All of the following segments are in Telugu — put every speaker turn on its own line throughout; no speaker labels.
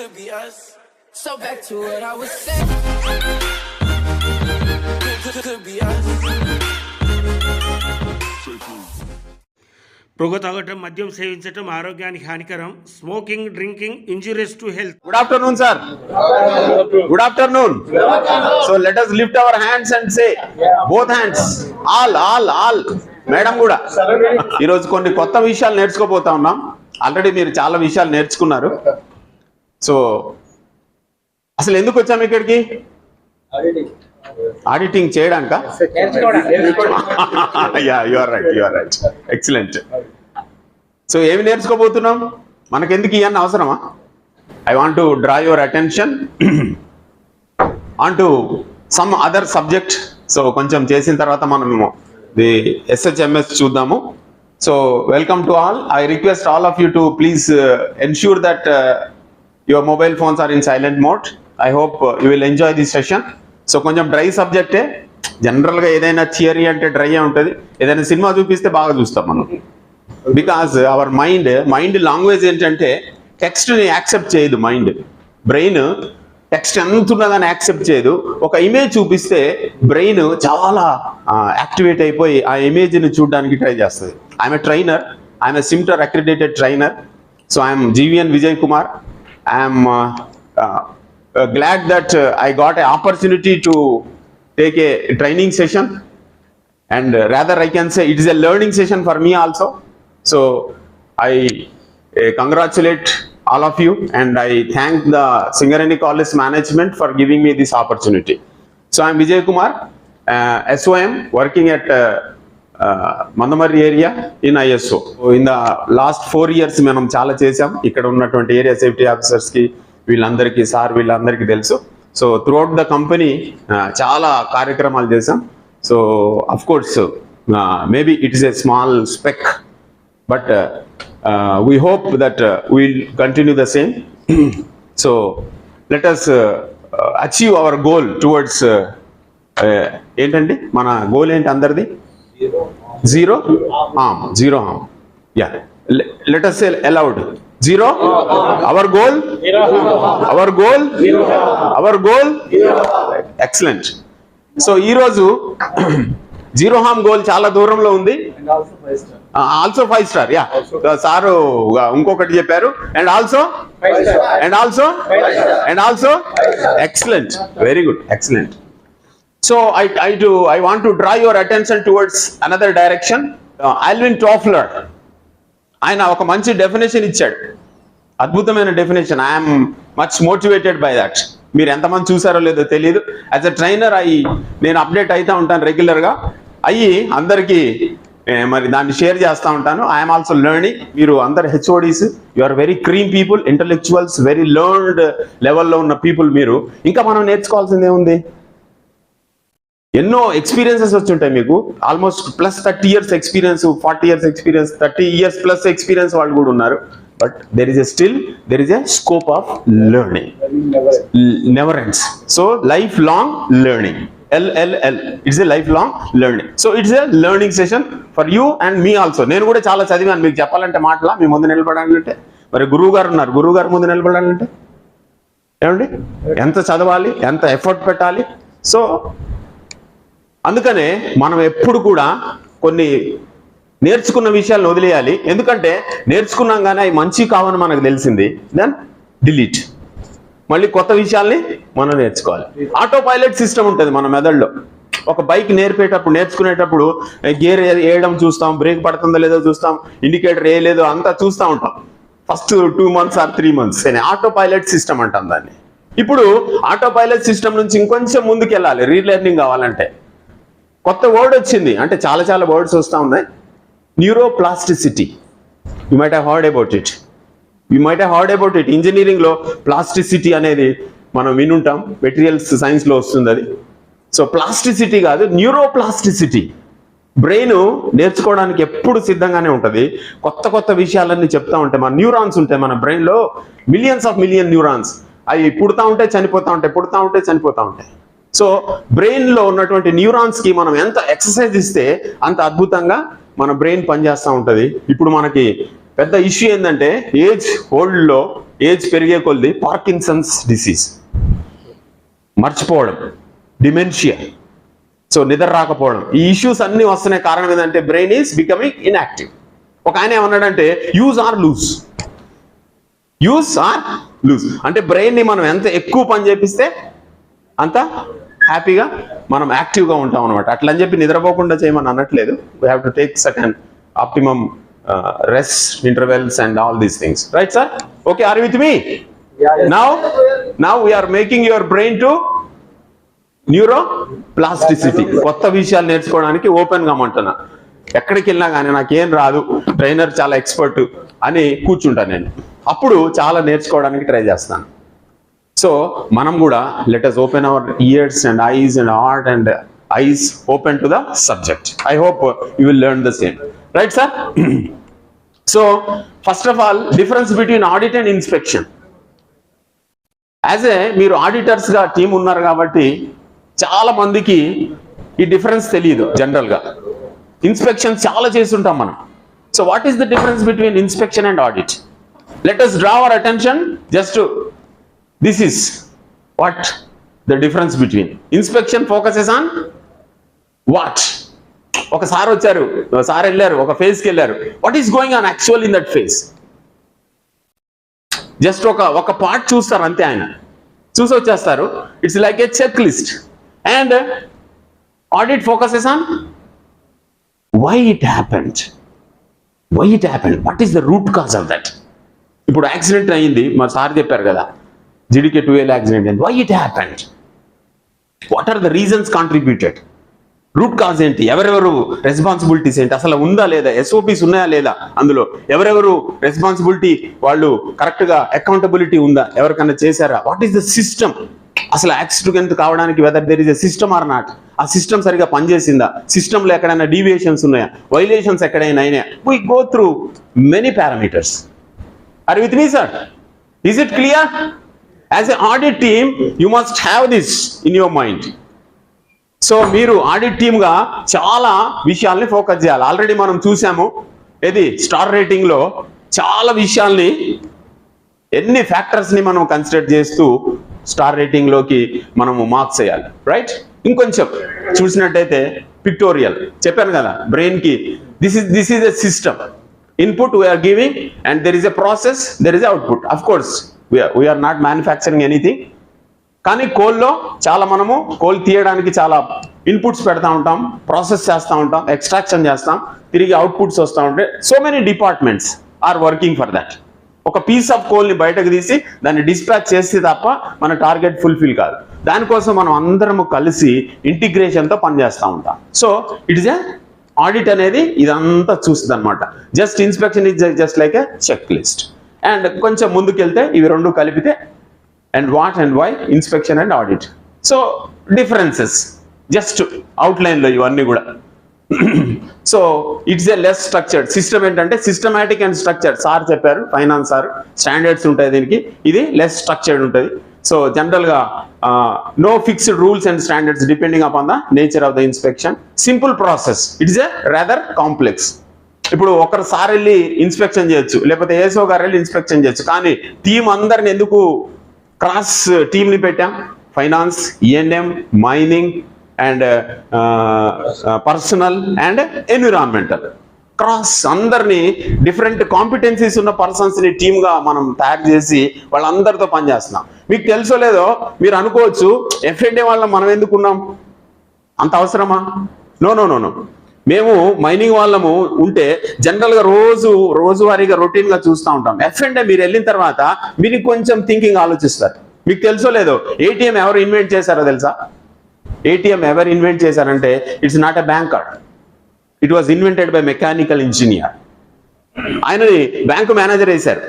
could be us. So back to what I was saying. Could, could, be us.
పొగతగటం మద్యం సేవించటం ఆరోగ్యానికి హానికరం. Smoking drinking injuries to health.
Good afternoon sir good afternoon so let us lift our hands and say both hands all all all madam కూడా ఈ రోజు కొన్ని కొత్త విషయాలు నేర్చుకోబోతా ఉన్నాం. ఆల్రెడీ మీరు చాలా విషయాలు నేర్చుకున్నారు. సో అసలు ఎందుకు వచ్చాము ఇక్కడికి? Auditing చేయడానిక? Ya you are right you are right excellent so ఏమి నేర్చుకోబోతున్నాం? మనకెందుకు ఇవన్నీ అవసరమా? I want to draw your attention onto some other subject. So కొంచెం చేసిన తర్వాత మనము ది ఎస్హెచ్ఎంఎస్ చూద్దాము. So welcome to all I request all of you to please ensure that your mobile phones are in silent mode I hope you will enjoy this session so కొంచెం డ్రై సబ్జెక్టే జనరల్గా ఏదైనా థియరీ అంటే డ్రై ఉంటుంది. ఏదైనా సినిమా చూపిస్తే బాగా చూస్తాం మనం. Because our mind mind language ఏంటంటే టెక్స్ట్ని యాక్సెప్ట్ చేయదు మైండ్ బ్రెయిన్ టెక్స్ట్ ఎంత ఉన్నదని యాక్సెప్ట్ చేయదు. ఒక ఇమేజ్ చూపిస్తే బ్రెయిన్ చాలా యాక్టివేట్ అయిపోయి ఆ ఇమేజ్ని చూడడానికి ట్రై చేస్తుంది. I'm a trainer I'm a Simtars accredited trainer so I'm GVN Vijay Kumar I am uh, uh, uh, glad that I got an opportunity to take a training session and rather I can say it is a learning session for me also. So I congratulate all of you and I thank the Singareni College management for giving me this opportunity. So I am Vijay Kumar, uh, SOM working at uh, Mandamarri area in ISO. In the last four years మనం చాలా చేసాం ఇక్కడ ఉన్నటువంటి ఏరియా సేఫ్టీ ఆఫీసర్స్కి వీళ్ళందరికీ సార్ వీళ్ళందరికీ తెలుసు. సో త్రూఅవుట్ ద కంపెనీ చాలా కార్యక్రమాలు చేసాం so of course maybe it is a small spec but we hope that will continue the same so let us achieve our goal towards ఏంటండి? మన గోల్ ఏంటి అందరిది? Zero harm zero harm ya let us aloud zero our goal our goal our goal excellent so ఈరోజు జీరో హామ్ గోల్ చాలా దూరంలో ఉంది. Also five star ya sir ఇంకొకటి చెప్పారు. And also and also and also excellent very good excellent so I I to I want to draw your attention towards another direction Alvin Toffler ఆయన ఒక మంచి డెఫినేషన్ ఇచ్చాడు. అద్భుతమైన definition I'm much motivated by that మీరు ఎంతమంది చూసారో లేదో తెలియదు యాజ్ అ ట్రైనర్ అయ్యి నేను అప్డేట్ అవుతా ఉంటాను రెగ్యులర్గా అయ్యి అందరికీ మరి దాన్ని షేర్ చేస్తూ ఉంటాను. ఐఎమ్ ఆల్సో లెర్నింగ్ మీరు అందరు HODs you are very cream people intellectuals very learned లెవెల్లో ఉన్న పీపుల్ మీరు. ఇంకా మనం నేర్చుకోవాల్సింది ఏముంది? ఎన్నో ఎక్స్పీరియన్సెస్ వచ్చి ఉంటాయి మీకు. Almost plus thirty years experience forty years experience thirty years plus experience వాళ్ళు కూడా ఉన్నారు. But there is a still there is a scope of learning never ends so life long learning LLL it's a life long learning so it's a learning session for you and me also నేను కూడా చాలా చదివాను. మీకు చెప్పాలంటే మాటలా మీ ముందు నిలబడాలంటే. మరి గురువు గారు ఉన్నారు. గురువు గారు ముందు నిలబడాలంటే? ఏమండి? ఎంత చదవాలి? ఎంత ఎఫర్ట్ పెట్టాలి? సో అందుకనే మనం ఎప్పుడు కూడా కొన్ని నేర్చుకున్న విషయాలను వదిలేయాలి. ఎందుకంటే నేర్చుకున్నాం కానీ అవి మంచి కావని మనకు తెలిసింది. దెన్ డిలీట్ మళ్ళీ కొత్త విషయాల్ని మనం నేర్చుకోవాలి. ఆటో పైలట్ సిస్టమ్ ఉంటుంది మన మెదడులో. ఒక బైక్ నేర్పేటప్పుడు నేర్చుకునేటప్పుడు గేర్ వేయడం చూస్తాం బ్రేక్ పడుతుందో లేదో చూస్తాం ఇండికేటర్ వేయలేదో అంతా చూస్తూ ఉంటాం. First two months or three months అని ఆటో పైలట్ సిస్టమ్ అంటాం దాన్ని. ఇప్పుడు ఆటో పైలట్ సిస్టమ్ నుంచి ఇంకొంచెం ముందుకు వెళ్ళాలి రీలెర్నింగ్ కావాలంటే. కొత్త వర్డ్ వచ్చింది. అంటే చాలా చాలా వర్డ్స్ వస్తూ ఉన్నాయి. Neuroplasticity you might have heard about it you might have heard about it ఇంజనీరింగ్లో ప్లాస్టిసిటీ అనేది మనం వినుంటాం. మెటీరియల్స్ సైన్స్లో వస్తుంది అది. సో ప్లాస్టిసిటీ కాదు న్యూరోప్లాస్టిసిటీ బ్రెయిన్ నేర్చుకోవడానికి ఎప్పుడు సిద్ధంగానే ఉంటుంది. కొత్త కొత్త విషయాలన్నీ చెప్తా ఉంటాయి మన న్యూరాన్స్ ఉంటాయి మన బ్రెయిన్లో మిలియన్స్ ఆఫ్ మిలియన్ న్యూరాన్స్ అవి పుడతా ఉంటాయి చనిపోతూ ఉంటాయి పుడతా ఉంటాయి చనిపోతా ఉంటాయి సో బ్రెయిన్లో ఉన్నటువంటి న్యూరాన్స్కి మనం ఎంత ఎక్సర్సైజ్ ఇస్తే అంత అద్భుతంగా మన బ్రెయిన్ పనిచేస్తూ ఉంటుంది. ఇప్పుడు మనకి పెద్ద ఇష్యూ ఏంటంటే ఏజ్ ఓల్డ్లో ఏజ్ పెరిగే కొద్ది పార్కిన్సన్స్ డిసీజ్. మర్చిపోవడం డిమెన్షియా సో నిద్ర రాకపోవడం. ఈ ఇష్యూస్ అన్ని వస్తున్నాయి కారణం ఏంటంటే బ్రెయిన్ ఈస్ బికమింగ్ ఇన్యాక్టివ్ ఒక ఆయన ఏమన్నాడంటే use or lose use or lose అంటే బ్రెయిన్ని మనం ఎంత ఎక్కువ పని చేపిస్తే అంత హ్యాపీగా మనం యాక్టివ్గా ఉంటాం అనమాట అట్లా అని చెప్పి నిద్రపోకుండా చేయమని అనట్లేదు. We have to take certain optimum rest intervals and all these things right sir okay are with me now now we're making your brain to neuro plasticity కొత్త విషయాలు నేర్చుకోవడానికి ఓపెన్గా అంటున్నా ఎక్కడికి వెళ్ళినా కానీ నాకేం రాదు. ట్రైనర్ చాలా ఎక్స్పర్ట్ అని కూర్చుంటాను నేను. అప్పుడు చాలా నేర్చుకోవడానికి ట్రై చేస్తాను. సో మనం కూడా let us open our ears and eyes and heart and eyes open to the subject I hope you will learn the same right sir so first of all difference between audit and inspection as a మీరు ఆడిటర్స్గా టీం ఉన్నారు కాబట్టి చాలా మందికి ఈ డిఫరెన్స్ తెలియదు జనరల్గా. ఇన్స్పెక్షన్ చాలా చేస్తుంటాం మనం. So what is the difference between inspection and audit let us draw our attention just this is what the difference between. Inspection focuses on what ఒక సార్ వచ్చారు సార్ వెళ్ళారు ఒక ఫేజ్కి వెళ్ళారు. What is going on actual in that phase just ఒక ఒక పార్ట్ చూస్తారు అంతే ఆయన. చూసి వచ్చేస్తారు. It's like a check list and audit focuses on why it happened why it happened what is the root cause of that ఇప్పుడు యాక్సిడెంట్ అయింది మా సార్ చెప్పారు కదా. జిడికే టూ ఎల్ యాక్సిడెంట్ అయింది why it happened what are the reasons contributed root cause ఏంటి? ఎవరెవరు రెస్పాన్సిబిలిటీస్ ఏంటి? అసలు ఉందా లేదా? ఎస్ఓపిస్ ఉన్నాయా లేదా? అందులో ఎవరెవరు రెస్పాన్సిబిలిటీ వాళ్ళు కరెక్ట్గా అకౌంటబిలిటీ ఉందా? ఎవరికన్నా చేశారా? వాట్ ఈస్ ద సిస్టమ్ అసలు యాక్సిడెంట్ కావడానికి whether there is a system or not ఆ సిస్టమ్ సరిగా పనిచేసిందా? సిస్టంలో ఎక్కడైనా డీవియేషన్స్ ఉన్నాయా? వైలేషన్స్ ఎక్కడైనా అయినా we go through many parameters are with me sir is it clear as a audit team you must have this in your mind so మీరు ఆడిట్ టీమ్గా చాలా విషయాల్ని ఫోకస్ చేయాలి. ఆల్రెడీ మనం చూసాము ఏది? స్టార్ రేటింగ్లో చాలా విషయాల్ని ఎన్ని ఫ్యాక్టర్స్ని మనం కన్సిడర్ చేస్తూ స్టార్ రేటింగ్లోకి మనము మార్క్స్ వేయాలి రైట్ ఇంకొంచెం చూసినట్టయితే పిక్టోరియల్ చెప్పాను కదా బ్రెయిన్కి this is this is a system input we're giving and there is a process there is output of course we're not manufacturing anything కానీ కోల్లో చాలా మనము కోల్ తీయడానికి చాలా ఇన్పుట్స్ పెడతా ఉంటాం ప్రాసెస్ చేస్తూ ఉంటాం ఎక్స్ట్రాక్షన్ చేస్తాం తిరిగి అవుట్పుట్స్ వస్తూ ఉంటాయి. So many departments are working for that ఒక పీస్ ఆఫ్ కోల్ని బయటకు తీసి దాన్ని డిస్పాచ్ చేస్తే తప్ప మన టార్గెట్ ఫుల్ఫిల్ కాదు. దానికోసం మనం అందరము కలిసి ఇంటిగ్రేషన్తో పనిచేస్తూ ఉంటాం. So it is a audit అనేది ఇదంతా చూస్తుంది అనమాట just inspection is just like a check list and కొంచెం ముందుకెళ్తే ఇవి రెండు కలిపితే and what and why inspection and audit so differences just అవుట్లైన్లో ఇవన్నీ కూడా. So it's a less structured system ఏంటంటే సిస్టమేటిక్ అండ్ స్ట్రక్చర్డ్ సార్ చెప్పారు ఫైనాన్స్ సార్ స్టాండర్డ్స్ ఉంటాయి దీనికి. ఇది లెస్ స్ట్రక్చర్డ్ ఉంటుంది. సో జనరల్గా no fixed rules and standards depending upon the nature of the inspection simple process it's a rather complex ఇప్పుడు ఒకరిసారి సార్ వెళ్ళి ఇన్స్పెక్షన్ చేయొచ్చు లేకపోతే ఏసో గారు వెళ్ళి ఇన్స్పెక్షన్ చేయొచ్చు. కానీ టీం అందరిని ఎందుకు క్రాస్ టీంని పెట్టాం? Finance ENM mining and personnel and environmental cross అందరినీ డిఫరెంట్ కాంపిటెన్సీస్ ఉన్న పర్సన్స్ని టీమ్గా మనం తయారు చేసి వాళ్ళందరితో పనిచేస్తున్నాం మీకు తెలుసో లేదో మీరు అనుకోవచ్చు ఎఫ్ఎండే వాళ్ళ మనం ఎందుకున్నాం అంత అవసరమా? నో నో నో నో మేము మైనింగ్ వాళ్ళము ఉంటే జనరల్గా రోజు రోజువారీగా రొటీన్గా చూస్తూ ఉంటాం. ఎఫ్ఎండే మీరు వెళ్ళిన తర్వాత మీరు కొంచెం థింకింగ్ ఆలోచిస్తారు. మీకు తెలుసో లేదో? ఏటీఎం ఎవరు ఇన్వెంట్ చేశారో తెలుసా? ఏటీఎం ఎవరు ఇన్వెంట్ చేశారంటే it's not a bank card it was invented by mechanical engineer ఆయనని బ్యాంకు మేనేజర్ వేశారు.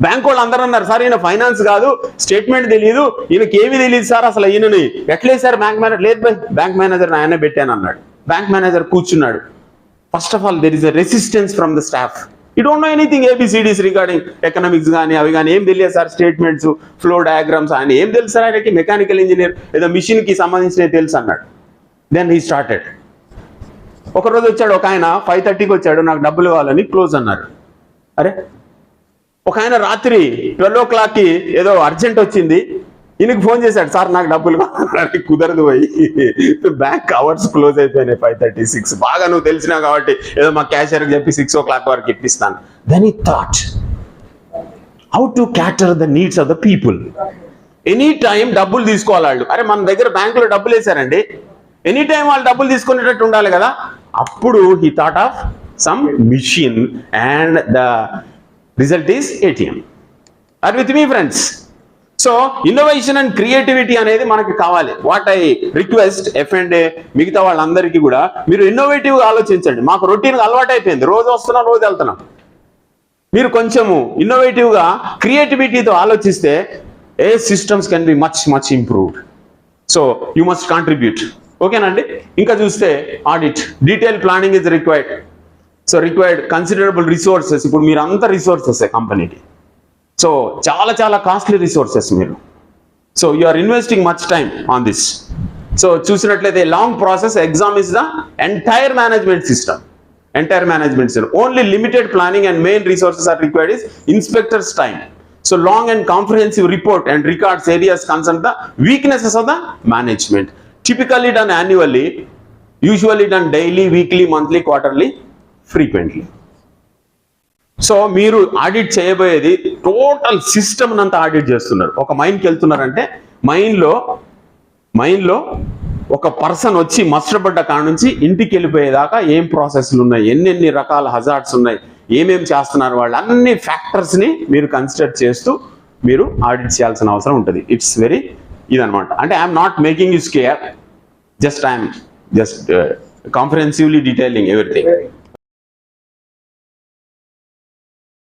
బ్యాంక్ వాళ్ళు అందరూ అన్నారు సార్ ఈయన ఫైనాన్స్ కాదు స్టేట్మెంట్ తెలియదు ఈయనకి ఏమీ తెలియదు సార్ అసలు ఈయనని ఎట్లేసారు బ్యాంక్ మేనేజర్ లేదు బై బ్యాంక్ మేనేజర్ ఆయనే పెట్టాను అన్నాడు బ్యాంక్ మేనేజర్ కూర్చున్నాడు. First of all there is a resistance from the staff ఈ don't know anything ABCDs regarding economics కానీ అవి కానీ ఏం తెలియదు సార్ స్టేట్మెంట్స్ ఫ్లో డయాగ్రామ్స్ ఆయన ఏం తెలుసు సార్ ఆయనకి? మెకానికల్ ఇంజనీర్ ఏదో మిషన్కి సంబంధించినవి తెలుసు అన్నాడు. దెన్ హీ స్టార్టెడ్ ఒక రోజు వచ్చాడు ఒక ఆయన ఫైవ్ థర్టీకి వచ్చాడు నాకు డబ్బులు కావాలని క్లోజ్ అన్నారు. అరే ఒక ఆయన రాత్రి ట్వెల్వ్ ఓ క్లాక్కి ఏదో అర్జెంట్ వచ్చింది. ఈయనకు ఫోన్ చేశాడు సార్ నాకు డబ్బులు కావాలి కుదరదు పోయి. బ్యాంక్ అవర్స్ క్లోజ్ అయిపోయినాయి ఫైవ్ థర్టీ సిక్స్. బాగా నువ్వు తెలిసినా కాబట్టి ఏదో మా క్యాషియర్కి చెప్పి సిక్స్ ఓ క్లాక్ వరకు ఇప్పిస్తాను. Then he thought how to cater the needs of the people any time డబ్బులు తీసుకోవాలి వాళ్ళు. అరే మన దగ్గర బ్యాంకులో డబ్బులు వేశారండి. ఎనీ టైం వాళ్ళు డబ్బులు తీసుకునేటట్టు ఉండాలి కదా. అప్పుడు he thought of some machine and the result is ATM are with me friends so innovation and creativity అనేది మనకి కావాలి. What I request of and మిగతా వాళ్ళందరికీ కూడా మీరు ఇన్నోవేటివ్గా ఆలోచించండి. మాకు రొటీన్గా అలవాటు అయిపోయింది. రోజు వస్తున్నాం రోజు వెళ్తున్నాం. మీరు కొంచెము ఇన్నోవేటివ్గా క్రియేటివిటీతో ఆలోచిస్తే a systems can be much much improved so you must contribute ఓకేనండి ఇంకా చూస్తే audit detail planning is required so required considerable resources ఇప్పుడు మీరు అంత రిసోర్సెస్ కంపెనీకి సో చాలా చాలా కాస్ట్లీ రిసోర్సెస్ మీరు. So you are investing much time on this so చూసినట్లయితే long process exam is the entire management system entire management system only limited planning and main resources are required is inspectors time so long and comprehensive report and records areas concern the weaknesses of the management typically done annually usually done daily weekly monthly quarterly frequently so మీరు ఆడిట్ చేయబోయేది టోటల్ సిస్టమ్ అంతా ఆడిట్ చేస్తున్నారు. ఒక మైండ్కి వెళ్తున్నారంటే మైండ్లో మైండ్లో ఒక పర్సన్ వచ్చి మస్టర్పడ్డ కాడ నుంచి ఇంటికి వెళ్ళిపోయేదాకా ఏం ప్రాసెస్లు ఉన్నాయి ఎన్నెన్ని రకాల హజార్డ్స్ ఉన్నాయి ఏమేం చేస్తున్నారు వాళ్ళు అన్ని ఫ్యాక్టర్స్ని మీరు కన్సిడర్ చేస్తూ మీరు ఆడిట్ చేయాల్సిన అవసరం ఉంటుంది. ఇట్స్ వెరీ ఇదనమాట అంటే I'm not making you scare just I'm just comprehensively detailing everything